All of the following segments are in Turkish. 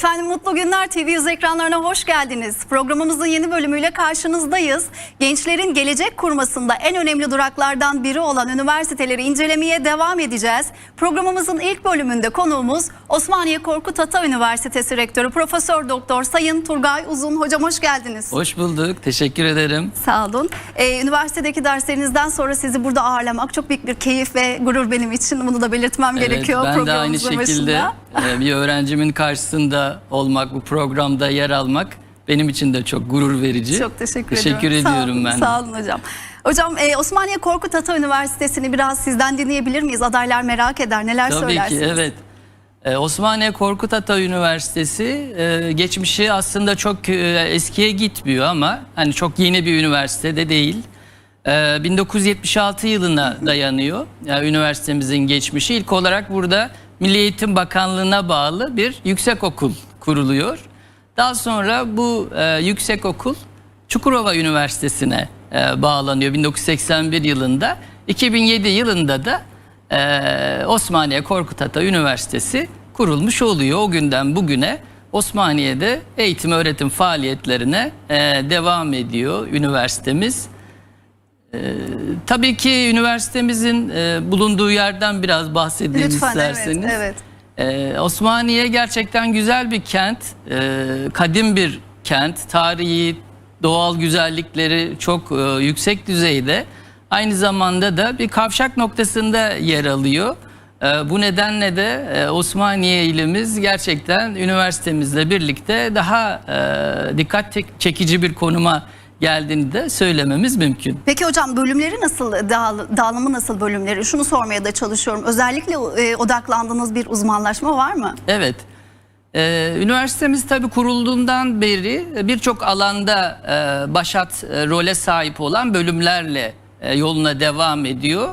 Efendim Mutlu Günler TV yüz ekranlarına hoş geldiniz. Programımızın yeni bölümüyle karşınızdayız. Gençlerin gelecek kurmasında en önemli duraklardan biri olan üniversiteleri incelemeye devam edeceğiz. Programımızın ilk bölümünde konuğumuz Osmaniye Korkut Ata Üniversitesi Rektörü Profesör Doktor Sayın Turgay Uzun. Hocam hoş geldiniz. Hoş bulduk. Teşekkür ederim. Sağ olun. Ee, üniversitedeki derslerinizden sonra sizi burada ağırlamak çok büyük bir keyif ve gurur benim için. Bunu da belirtmem gerekiyor ben de aynı şekilde başında. e, bir öğrencimin karşısında olmak, bu programda yer almak benim için de çok gurur verici. Çok teşekkür, Teşekkür ediyorum. Sağ ediyorum ben. Sağ olun hocam. Hocam e, Osmaniye Korkut Ata Üniversitesi'ni biraz sizden dinleyebilir miyiz? Adaylar merak eder. Neler Tabii söylersiniz? ki evet. Ee, Osmaniye Korkut Ata Üniversitesi e, geçmişi aslında çok e, eskiye gitmiyor ama hani çok yeni bir üniversite de değil. Ee, 1976 yılına dayanıyor. Yani üniversitemizin geçmişi ilk olarak burada Milli Eğitim Bakanlığı'na bağlı bir yüksekokul kuruluyor. Daha sonra bu e, yüksekokul Çukurova Üniversitesi'ne e, bağlanıyor 1981 yılında. 2007 yılında da ee, Osmaniye Korkut Ata Üniversitesi kurulmuş oluyor. O günden bugüne Osmaniye'de eğitim öğretim faaliyetlerine e, devam ediyor üniversitemiz. Ee, tabii ki üniversitemizin e, bulunduğu yerden biraz bahsedeyim Lütfen isterseniz. evet. evet. Ee, Osmaniye gerçekten güzel bir kent, ee, kadim bir kent, tarihi, doğal güzellikleri çok e, yüksek düzeyde. Aynı zamanda da bir kavşak noktasında yer alıyor. Ee, bu nedenle de e, Osmaniye ilimiz gerçekten üniversitemizle birlikte daha e, dikkat çekici bir konuma geldiğini de söylememiz mümkün. Peki hocam bölümleri nasıl, dağıl- dağılımı nasıl bölümleri? Şunu sormaya da çalışıyorum. Özellikle e, odaklandığınız bir uzmanlaşma var mı? Evet. Ee, üniversitemiz tabii kurulduğundan beri birçok alanda e, başat e, role sahip olan bölümlerle e, yoluna devam ediyor.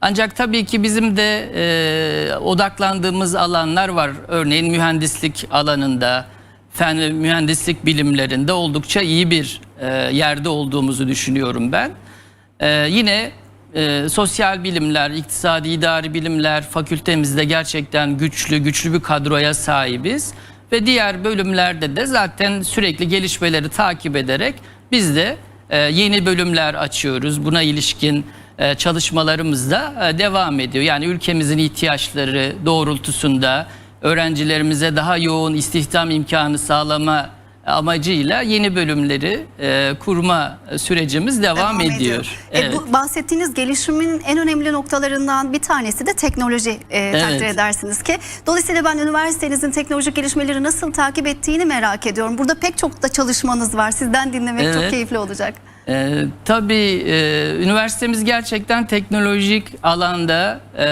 Ancak tabii ki bizim de e, odaklandığımız alanlar var. Örneğin mühendislik alanında, fen ve mühendislik bilimlerinde oldukça iyi bir e, yerde olduğumuzu düşünüyorum ben. Ee, yine e, sosyal bilimler, iktisadi idari bilimler fakültemizde gerçekten güçlü, güçlü bir kadroya sahibiz. Ve diğer bölümlerde de zaten sürekli gelişmeleri takip ederek biz de e, yeni bölümler açıyoruz. Buna ilişkin e, çalışmalarımız da e, devam ediyor. Yani ülkemizin ihtiyaçları doğrultusunda öğrencilerimize daha yoğun istihdam imkanı sağlama amacıyla yeni bölümleri e, kurma sürecimiz devam, ediyor. E, Evet. bu bahsettiğiniz gelişimin en önemli noktalarından bir tanesi de teknoloji e, takdir edersiniz ki. Dolayısıyla ben üniversitenizin teknolojik gelişmeleri nasıl takip ettiğini merak ediyorum. Burada pek çok da çalışmanız var. Sizden dinlemek çok Evet. keyifli olacak. Ee, tabii e, üniversitemiz gerçekten teknolojik alanda e,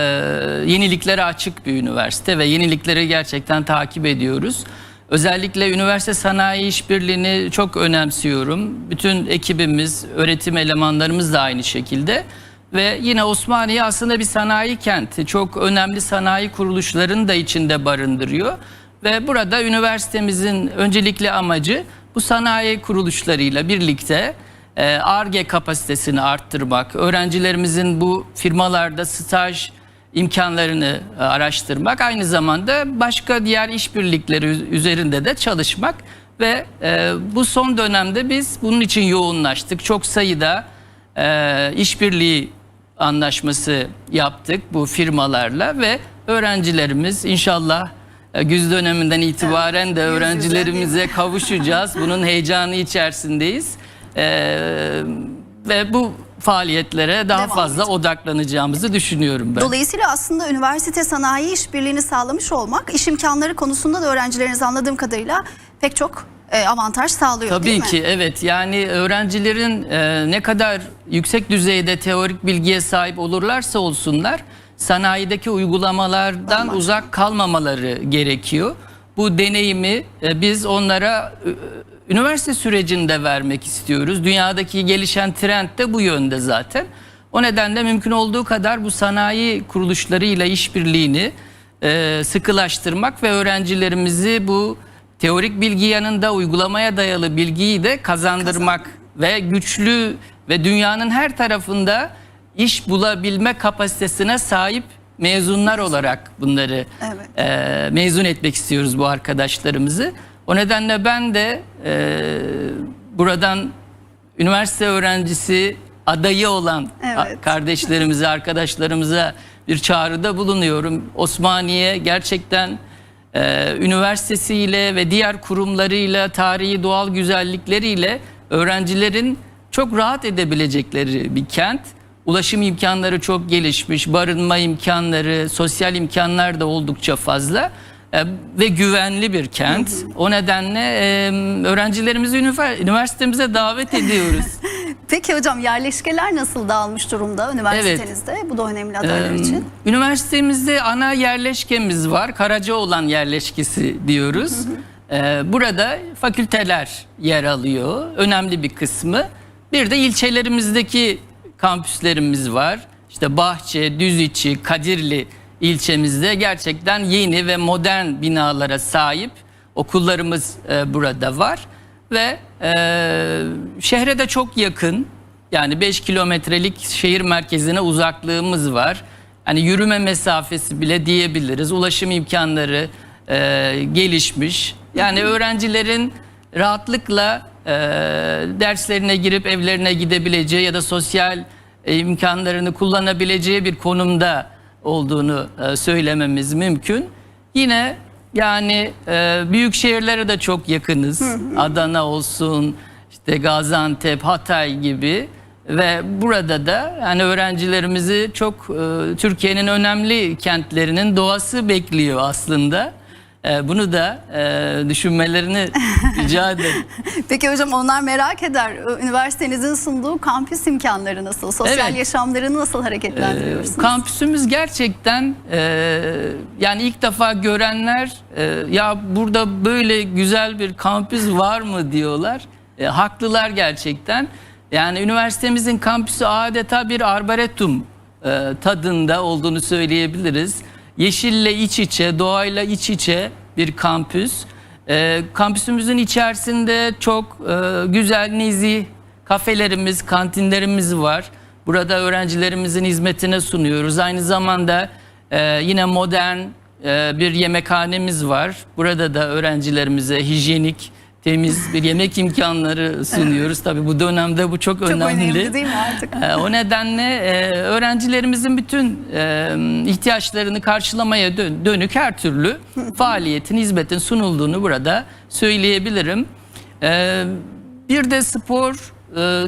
yeniliklere açık bir üniversite ve yenilikleri gerçekten takip ediyoruz. Özellikle üniversite sanayi işbirliğini çok önemsiyorum. Bütün ekibimiz, öğretim elemanlarımız da aynı şekilde. Ve yine Osmaniye aslında bir sanayi kenti. Çok önemli sanayi kuruluşlarını da içinde barındırıyor. Ve burada üniversitemizin öncelikli amacı bu sanayi kuruluşlarıyla birlikte ARGE kapasitesini arttırmak, öğrencilerimizin bu firmalarda staj imkanlarını e, araştırmak, aynı zamanda başka diğer işbirlikleri üz- üzerinde de çalışmak ve e, bu son dönemde biz bunun için yoğunlaştık. Çok sayıda e, işbirliği anlaşması yaptık bu firmalarla ve öğrencilerimiz inşallah güz döneminden itibaren de öğrencilerimize kavuşacağız. Bunun heyecanı içerisindeyiz. E, ve bu faaliyetlere daha Devam fazla edecek. odaklanacağımızı düşünüyorum ben. Dolayısıyla aslında üniversite sanayi işbirliğini sağlamış olmak iş imkanları konusunda da öğrencileriniz anladığım kadarıyla pek çok e, avantaj sağlıyor değil Tabii mi? ki evet yani öğrencilerin e, ne kadar yüksek düzeyde teorik bilgiye sahip olurlarsa olsunlar sanayideki uygulamalardan Bambaşka. uzak kalmamaları gerekiyor. Bu deneyimi e, biz onlara e, üniversite sürecinde vermek istiyoruz. Dünyadaki gelişen trend de bu yönde zaten. O nedenle mümkün olduğu kadar bu sanayi kuruluşlarıyla işbirliğini e, sıkılaştırmak ve öğrencilerimizi bu teorik bilgi yanında uygulamaya dayalı bilgiyi de kazandırmak ve güçlü ve dünyanın her tarafında iş bulabilme kapasitesine sahip mezunlar olarak bunları Evet. e, mezun etmek istiyoruz bu arkadaşlarımızı. O nedenle ben de e, buradan üniversite öğrencisi adayı olan Evet. kardeşlerimize, arkadaşlarımıza bir çağrıda bulunuyorum. Osmaniye gerçekten e, üniversitesiyle ve diğer kurumlarıyla, tarihi doğal güzellikleriyle öğrencilerin çok rahat edebilecekleri bir kent. Ulaşım imkanları çok gelişmiş, barınma imkanları, sosyal imkanlar da oldukça fazla e, ve güvenli bir kent. O nedenle e, öğrencilerimizi ünivers- üniversitemize davet ediyoruz. Peki hocam yerleşkeler nasıl dağılmış durumda üniversitenizde? Bu da önemli adaylar Ee, için. Üniversitemizde ana yerleşkemiz var. Karacaoğlan yerleşkesi diyoruz. Ee, burada fakülteler yer alıyor. Önemli bir kısmı. Bir de ilçelerimizdeki kampüslerimiz var. İşte Bahçe, Düziçi, Kadirli ilçemizde gerçekten yeni ve modern binalara sahip okullarımız e, burada var ve e, şehre de çok yakın. Yani 5 kilometrelik şehir merkezine uzaklığımız var. Hani yürüme mesafesi bile diyebiliriz. Ulaşım imkanları e, gelişmiş. Yani öğrencilerin rahatlıkla e, derslerine girip evlerine gidebileceği ya da sosyal e, imkanlarını kullanabileceği bir konumda olduğunu e, söylememiz mümkün. Yine yani e, büyük şehirlere de çok yakınız. Adana olsun, işte Gaziantep, Hatay gibi ve burada da yani öğrencilerimizi çok e, Türkiye'nin önemli kentlerinin doğası bekliyor aslında. E, bunu da e, düşünmelerini rica ederim. Peki hocam onlar merak eder. Üniversitenizin sunduğu kampüs imkanları nasıl? Sosyal Evet. yaşamlarını nasıl hareketlendiriyorsunuz? Kampüsümüz gerçekten e, yani ilk defa görenler e, ya burada böyle güzel bir kampüs var mı diyorlar. E, haklılar gerçekten. Yani üniversitemizin kampüsü adeta bir arboretum e, tadında olduğunu söyleyebiliriz. Yeşille iç içe, doğayla iç içe bir kampüs. E, kampüsümüzün içerisinde çok e, güzel, nezih kafelerimiz, kantinlerimiz var. Burada öğrencilerimizin hizmetine sunuyoruz. Aynı zamanda e, yine modern e, bir yemekhanemiz var. Burada da öğrencilerimize hijyenik, temiz bir yemek imkanları sunuyoruz. Tabii bu dönemde bu çok, Çok önemli değil mi artık? e, o nedenle e, öğrencilerimizin bütün e, ihtiyaçlarını karşılamaya dön- dönük her türlü faaliyetin, hizmetin sunulduğunu burada söyleyebilirim. E, bir de spor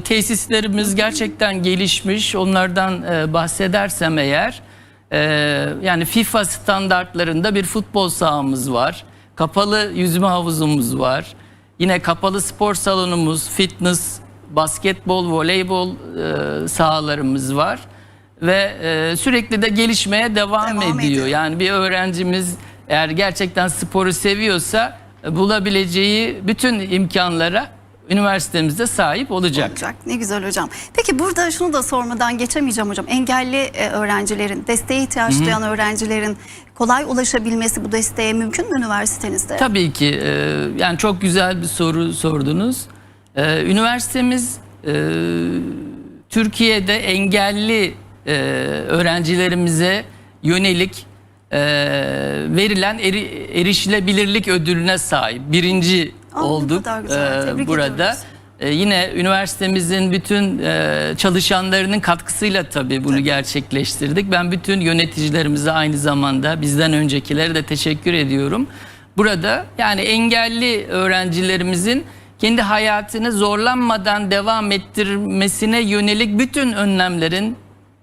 tesislerimiz gerçekten gelişmiş. Onlardan bahsedersem eğer yani FIFA standartlarında bir futbol sahamız var. Kapalı yüzme havuzumuz var. Yine kapalı spor salonumuz, fitness, basketbol, voleybol e, sahalarımız var ve e, sürekli de gelişmeye devam, Devam ediyor. ediyor. Yani bir öğrencimiz eğer gerçekten sporu seviyorsa e, bulabileceği bütün imkanlara üniversitemizde sahip olacak. olacak. Ne güzel hocam. Peki burada şunu da sormadan geçemeyeceğim hocam. Engelli e, öğrencilerin, desteğe ihtiyaç duyan öğrencilerin kolay ulaşabilmesi bu desteğe mümkün mü üniversitenizde? Tabii ki e, yani çok güzel bir soru sordunuz. E, üniversitemiz e, Türkiye'de engelli e, öğrencilerimize yönelik e, verilen eri- erişilebilirlik ödülüne sahip. Birinci Aa, ne olduk kadar güzel. e, Tebrik burada. ediyoruz. E, yine üniversitemizin bütün e, çalışanlarının katkısıyla tabii bunu gerçekleştirdik. Ben bütün yöneticilerimize aynı zamanda bizden öncekilere de teşekkür ediyorum. Burada yani engelli öğrencilerimizin kendi hayatını zorlanmadan devam ettirmesine yönelik bütün önlemlerin,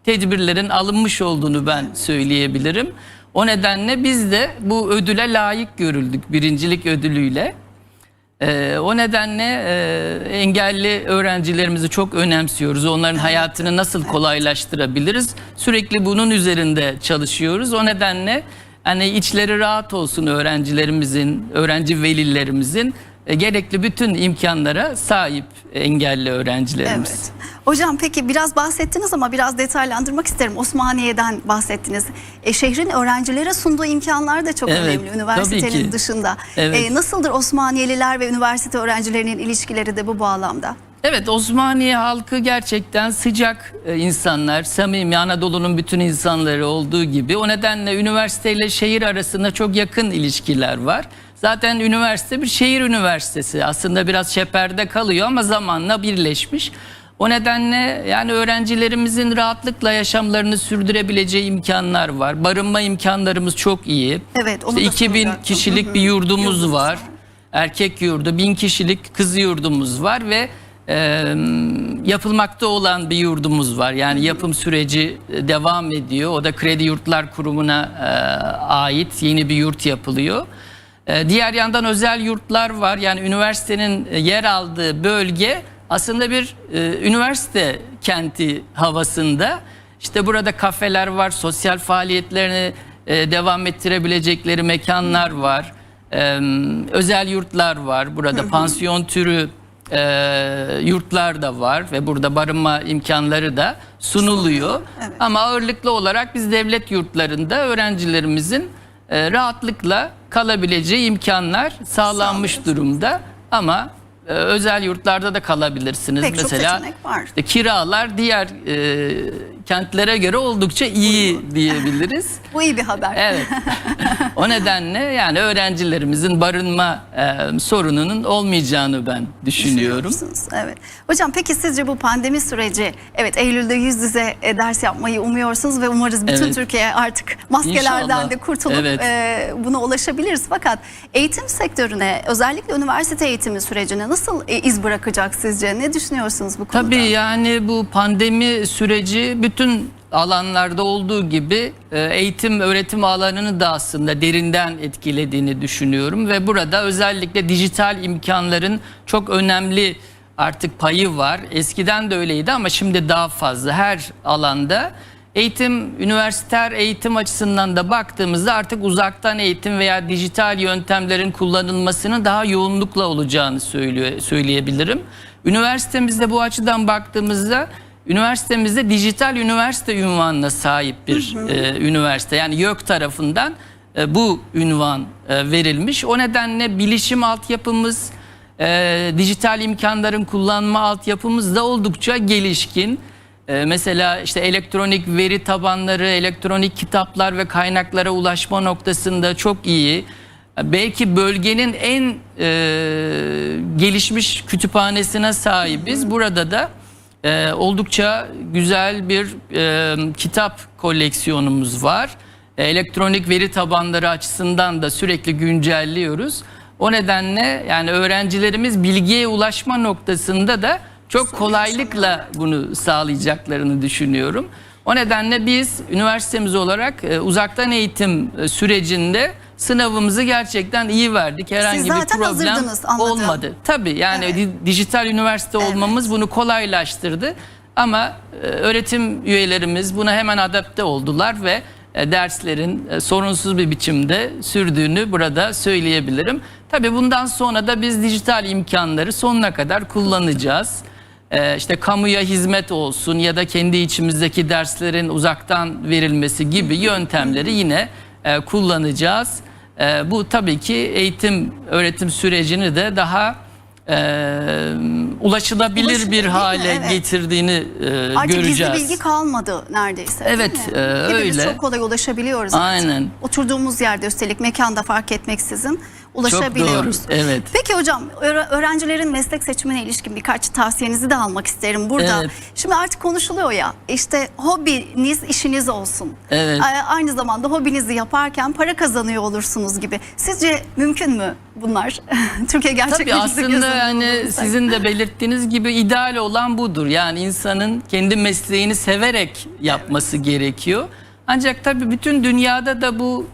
tedbirlerin alınmış olduğunu ben söyleyebilirim. O nedenle biz de bu ödüle layık görüldük birincilik ödülüyle. Ee, o nedenle e, engelli öğrencilerimizi çok önemsiyoruz. Onların hayatını nasıl kolaylaştırabiliriz? Sürekli bunun üzerinde çalışıyoruz. O nedenle hani içleri rahat olsun öğrencilerimizin, öğrenci velilerimizin e, gerekli bütün imkanlara sahip engelli öğrencilerimiz. Evet. Hocam peki biraz bahsettiniz ama biraz detaylandırmak isterim. Osmaniye'den bahsettiniz. E, şehrin öğrencilere sunduğu imkanlar da çok Evet, önemli üniversitenin dışında. Evet. E, nasıldır Osmaniyeliler ve üniversite öğrencilerinin ilişkileri de bu bağlamda? Evet Osmaniye halkı gerçekten sıcak e, insanlar, samimi Anadolu'nun bütün insanları olduğu gibi. O nedenle üniversiteyle şehir arasında çok yakın ilişkiler var. Zaten üniversite bir şehir üniversitesi. Aslında biraz çeperde kalıyor ama zamanla birleşmiş. O nedenle yani öğrencilerimizin rahatlıkla yaşamlarını sürdürebileceği imkanlar var. Barınma imkanlarımız çok iyi. Evet, onu İşte da 2000 soracaktım. kişilik Hı hı. bir yurdumuz Yurdumuz var. Erkek yurdu, bin kişilik kız yurdumuz var ve e, yapılmakta olan bir yurdumuz var. Yani yapım süreci devam ediyor. O da Kredi Yurtlar Kurumu'na e, ait yeni bir yurt yapılıyor. E, diğer yandan özel yurtlar var. Yani üniversitenin e, yer aldığı bölge aslında bir e, üniversite kenti havasında. İşte burada kafeler var, sosyal faaliyetlerini e, devam ettirebilecekleri mekanlar var. E, özel yurtlar var. Burada pansiyon türü e, yurtlar da var ve burada barınma imkanları da sunuluyor. Evet. Ama ağırlıklı olarak biz devlet yurtlarında öğrencilerimizin rahatlıkla kalabileceği imkanlar sağlanmış durumda. Ama e, özel yurtlarda da kalabilirsiniz. Pek çok Mesela seçenek var. işte kiralar diğer e, kentlere göre oldukça iyi diyebiliriz. Bu iyi bir haber. Evet. o nedenle yani öğrencilerimizin barınma e, sorununun olmayacağını ben düşünüyorum. Evet. Hocam peki sizce bu pandemi süreci evet Eylül'de yüz yüze e, ders yapmayı umuyorsunuz ve umarız bütün Evet. Türkiye artık maskelerden İnşallah. de kurtulup Evet. e, buna ulaşabiliriz. Fakat eğitim sektörüne özellikle üniversite eğitimi sürecine nasıl e, iz bırakacak sizce? Ne düşünüyorsunuz bu konuda? Tabii yani bu pandemi süreci bütün alanlarda olduğu gibi e, eğitim öğretim alanını da aslında derinden etkilediğini düşünüyorum ve burada özellikle dijital imkanların çok önemli artık payı var. Eskiden de öyleydi ama şimdi daha fazla her alanda. Eğitim, üniversiter eğitim açısından da baktığımızda artık uzaktan eğitim veya dijital yöntemlerin kullanılmasının daha yoğunlukla olacağını söylüyor, söyleyebilirim. Üniversitemizde bu açıdan baktığımızda üniversitemizde dijital üniversite ünvanına sahip bir e, üniversite. Yani YÖK tarafından e, bu ünvan e, verilmiş. O nedenle bilişim altyapımız, e, dijital imkanların kullanma altyapımız da oldukça gelişkin. E, mesela işte elektronik veri tabanları, elektronik kitaplar ve kaynaklara ulaşma noktasında çok iyi. Belki bölgenin en e, gelişmiş kütüphanesine sahibiz. Burada da e, oldukça güzel bir e, kitap koleksiyonumuz var. E, elektronik veri tabanları açısından da sürekli güncelliyoruz. O nedenle yani öğrencilerimiz bilgiye ulaşma noktasında da çok kolaylıkla bunu sağlayacaklarını düşünüyorum. O nedenle biz üniversitemiz olarak e, uzaktan eğitim e, sürecinde sınavımızı gerçekten iyi verdik. Herhangi bir zaten problem olmadı. Tabii yani Evet. di- dijital üniversite olmamız bunu kolaylaştırdı. Ama e, öğretim üyelerimiz buna hemen adapte oldular ve derslerin sorunsuz bir biçimde sürdüğünü burada söyleyebilirim. Tabii bundan sonra da biz dijital imkanları sonuna kadar kullanacağız. E, işte kamuya hizmet olsun ya da kendi içimizdeki derslerin uzaktan verilmesi gibi yöntemleri yine e, kullanacağız. E, bu tabii ki eğitim öğretim sürecini de daha e, ulaşılabilir Ulaşılabilir, bir hale evet. getirdiğini e, Artık göreceğiz. gizli bilgi kalmadı neredeyse. Evet, e, Hepimiz öyle. çok kolay ulaşabiliyoruz. artık. Aynen. Oturduğumuz yerde üstelik mekanda fark etmeksizin ulaşabiliyoruz. Çok doğru, evet. Peki hocam öğre- öğrencilerin meslek seçimine ilişkin birkaç tavsiyenizi de almak isterim burada. Evet. Şimdi artık konuşuluyor ya işte hobiniz işiniz olsun. Evet. Aynı zamanda hobinizi yaparken para kazanıyor olursunuz gibi. Sizce mümkün mü bunlar? Türkiye gerçek Tabii aslında yani sizin de belirttiğiniz gibi ideal olan budur. Yani insanın kendi mesleğini severek yapması gerekiyor. Ancak tabii bütün dünyada da bu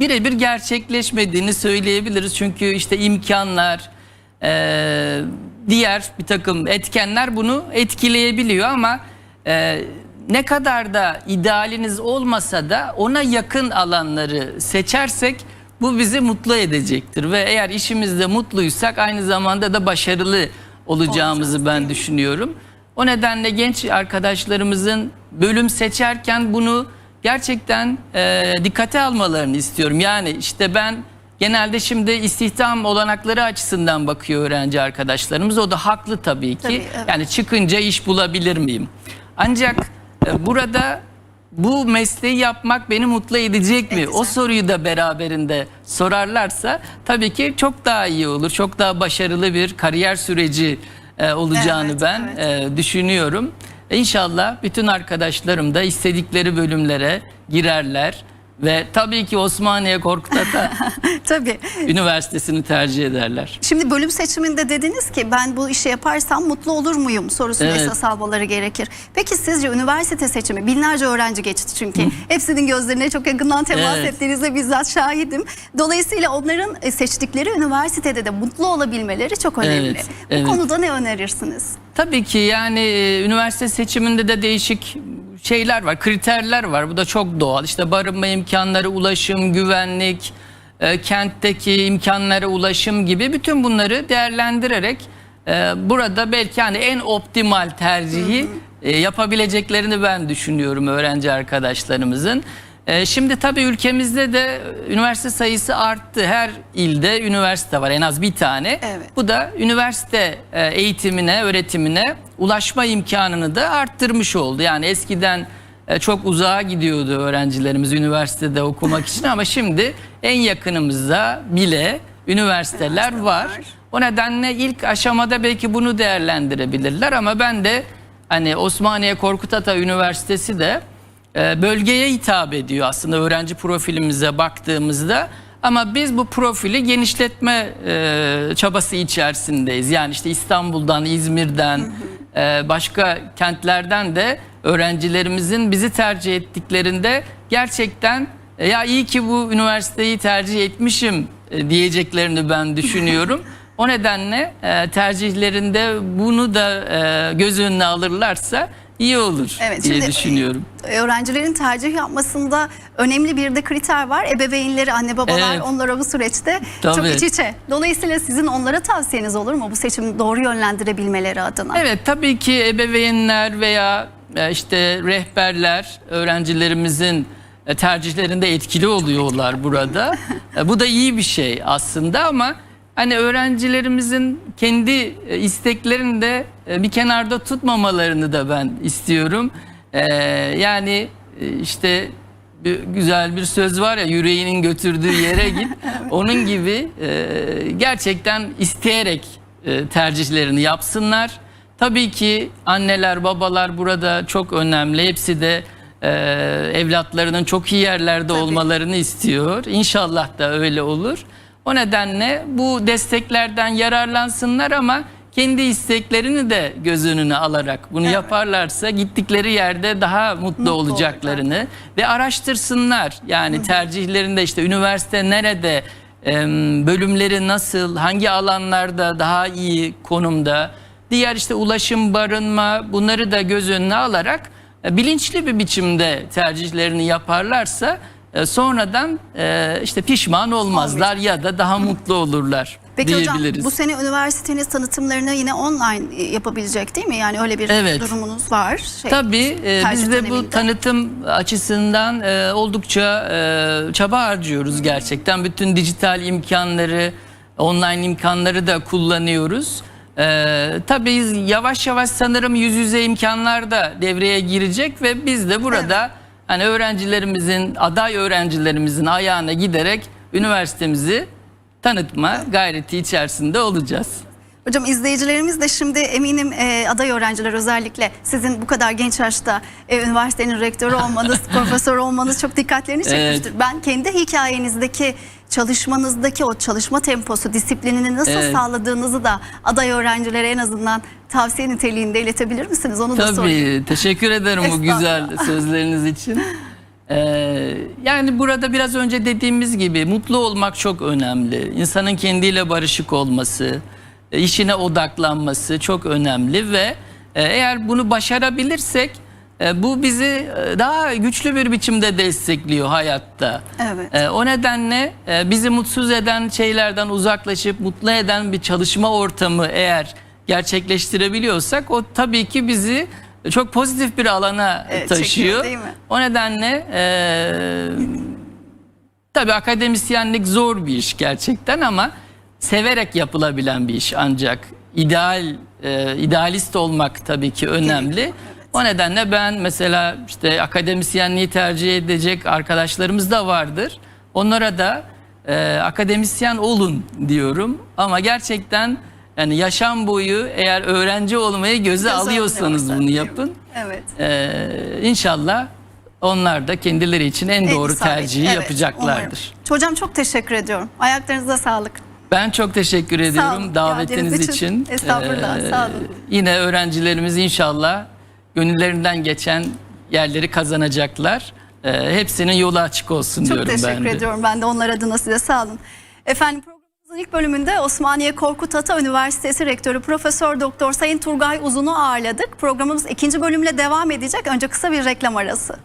birebir gerçekleşmediğini söyleyebiliriz. Çünkü işte imkanlar, eee, diğer bir takım etkenler bunu etkileyebiliyor ama eee, ne kadar da idealiniz olmasa da ona yakın alanları seçersek bu bizi mutlu edecektir ve eğer işimizde mutluysak aynı zamanda da başarılı olacağımızı ben düşünüyorum. O nedenle genç arkadaşlarımızın bölüm seçerken bunu gerçekten e, dikkate almalarını istiyorum. Yani işte ben genelde şimdi istihdam olanakları açısından bakıyor öğrenci arkadaşlarımız. O da haklı tabii ki. Tabii, evet. Yani çıkınca iş bulabilir miyim? Ancak e, burada bu mesleği yapmak beni mutlu edecek mi? Edecek. O soruyu da beraberinde sorarlarsa tabii ki çok daha iyi olur. Çok daha başarılı bir kariyer süreci e, olacağını Evet, ben evet. e, düşünüyorum. İnşallah bütün arkadaşlarım da istedikleri bölümlere girerler ve tabii ki Osmaniye Korkut Ata Tabii. Üniversitesini tercih ederler. Şimdi bölüm seçiminde dediniz ki ben bu işi yaparsam mutlu olur muyum sorusunu Evet. esas almaları gerekir. Peki sizce üniversite seçimi binlerce öğrenci geçti çünkü. Hepsinin gözlerine çok yakından temas Evet. ettiğinize bizzat şahidim. Dolayısıyla onların e, seçtikleri üniversitede de mutlu olabilmeleri çok önemli. Evet, Bu evet. konuda ne önerirsiniz? Tabii ki yani e, üniversite seçiminde de değişik şeyler var, kriterler var. Bu da çok doğal. İşte barınma imkanları, ulaşım, güvenlik, e, kentteki imkanlara ulaşım gibi bütün bunları değerlendirerek e, burada belki hani en optimal tercihi e, yapabileceklerini ben düşünüyorum öğrenci arkadaşlarımızın. E, Şimdi tabii ülkemizde de üniversite sayısı arttı. Her ilde üniversite var en az bir tane. Evet. Bu da üniversite e, eğitimine, öğretimine ulaşma imkanını da arttırmış oldu. Yani eskiden e, çok uzağa gidiyordu öğrencilerimiz üniversitede okumak için ama şimdi en yakınımızda bile üniversiteler var. O nedenle ilk aşamada belki bunu değerlendirebilirler ama ben de hani Osmaniye Korkut Ata Üniversitesi de bölgeye hitap ediyor aslında öğrenci profilimize baktığımızda. Ama biz bu profili genişletme e, çabası içerisindeyiz. Yani işte İstanbul'dan, İzmir'den, e, başka kentlerden de öğrencilerimizin bizi tercih ettiklerinde gerçekten e, ya iyi ki bu üniversiteyi tercih etmişim e, diyeceklerini ben düşünüyorum. O nedenle e, tercihlerinde bunu da e, göz önüne alırlarsa iyi olur Evet, diye şimdi- düşünüyorum. Öğrencilerin tercih yapmasında önemli bir de kriter var. Ebeveynleri, anne babalar Evet. onlara bu süreçte çok Tabii. iç içe. Dolayısıyla sizin onlara tavsiyeniz olur mu bu seçimi doğru yönlendirebilmeleri adına? Evet tabii ki ebeveynler veya e, işte rehberler öğrencilerimizin e, tercihlerinde etkili oluyorlar burada. E, Bu da iyi bir şey aslında ama hani öğrencilerimizin kendi e, isteklerini de e, bir kenarda tutmamalarını da ben istiyorum. E, Yani işte bir, güzel bir söz var ya yüreğinin götürdüğü yere git. Onun gibi e, gerçekten isteyerek e, tercihlerini yapsınlar. Tabii ki anneler babalar burada çok önemli. Hepsi de e, evlatlarının çok iyi yerlerde olmalarını istiyor. İnşallah da öyle olur. O nedenle bu desteklerden yararlansınlar ama kendi isteklerini de göz önüne alarak bunu yaparlarsa gittikleri yerde daha mutlu, Mutlu olacaklarını ve araştırsınlar. Yani tercihlerinde işte üniversite nerede, bölümleri nasıl, hangi alanlarda daha iyi konumda, diğer işte ulaşım, barınma bunları da göz önüne alarak e, bilinçli bir biçimde tercihlerini yaparlarsa e, sonradan e, işte pişman olmazlar ya da daha mutlu olurlar Peki hocam diyebiliriz. bu sene üniversiteniz tanıtımlarını yine online e, yapabilecek değil mi? Yani öyle bir Evet. durumunuz var. Şey, Tabii e, tercih biz de bu döneminde. tanıtım açısından e, oldukça e, çaba harcıyoruz gerçekten. Bütün dijital imkanları, online imkanları da kullanıyoruz. E, tabii yavaş yavaş sanırım yüz yüze imkanlar da devreye girecek ve biz de burada hani öğrencilerimizin, aday öğrencilerimizin ayağına giderek üniversitemizi tanıtma gayreti içerisinde olacağız. Hocam izleyicilerimiz de şimdi eminim e, aday öğrenciler özellikle sizin bu kadar genç yaşta e, üniversitenin rektörü olmanız, profesör olmanız çok dikkatlerini çekmiştir. Ben kendi hikayenizdeki çalışmanızdaki o çalışma temposu, disiplinini nasıl Evet. sağladığınızı da aday öğrencilere en azından tavsiye niteliğinde iletebilir misiniz? Onu da sorayım. Tabii teşekkür ederim bu güzel sözleriniz için. Ee, yani burada biraz önce dediğimiz gibi mutlu olmak çok önemli. İnsanın kendiyle barışık olması, e, işine odaklanması çok önemli ve e, eğer bunu başarabilirsek bu bizi e, daha güçlü bir biçimde destekliyor hayatta. Evet. E, o nedenle e, bizi mutsuz eden şeylerden uzaklaşıp mutlu eden bir çalışma ortamı eğer gerçekleştirebiliyorsak o tabii ki bizi çok pozitif bir alana Evet, taşıyor. çekiyor, değil mi? O nedenle e, Tabii akademisyenlik zor bir iş gerçekten ama severek yapılabilen bir iş ancak ideal e, idealist olmak tabii ki önemli. O nedenle ben mesela işte akademisyenliği tercih edecek arkadaşlarımız da vardır. Onlara da e, akademisyen olun diyorum ama gerçekten yani yaşam boyu eğer öğrenci olmayı göze Göze alıyorsanız bunu yapın. Evet. Ee, inşallah onlar da kendileri için en doğru isabetli. tercihi Evet, yapacaklardır. umarım. Hocam çok teşekkür ediyorum. Ayaklarınıza sağlık. Ben çok teşekkür ediyorum olun, davetiniz için. için. Estağfurullah, Ee, sağ olun. Yine öğrencilerimiz inşallah gönüllerinden geçen yerleri kazanacaklar. Ee, hepsinin yolu açık olsun Çok diyorum teşekkür ben de. ediyorum ben de onlar adına size sağ olun. Efendim programımızın ilk bölümünde Osmaniye Korkut Ata Üniversitesi Rektörü Profesör Doktor Sayın Turgay Uzun'u ağırladık. Programımız ikinci bölümle devam edecek. Önce kısa bir reklam arası.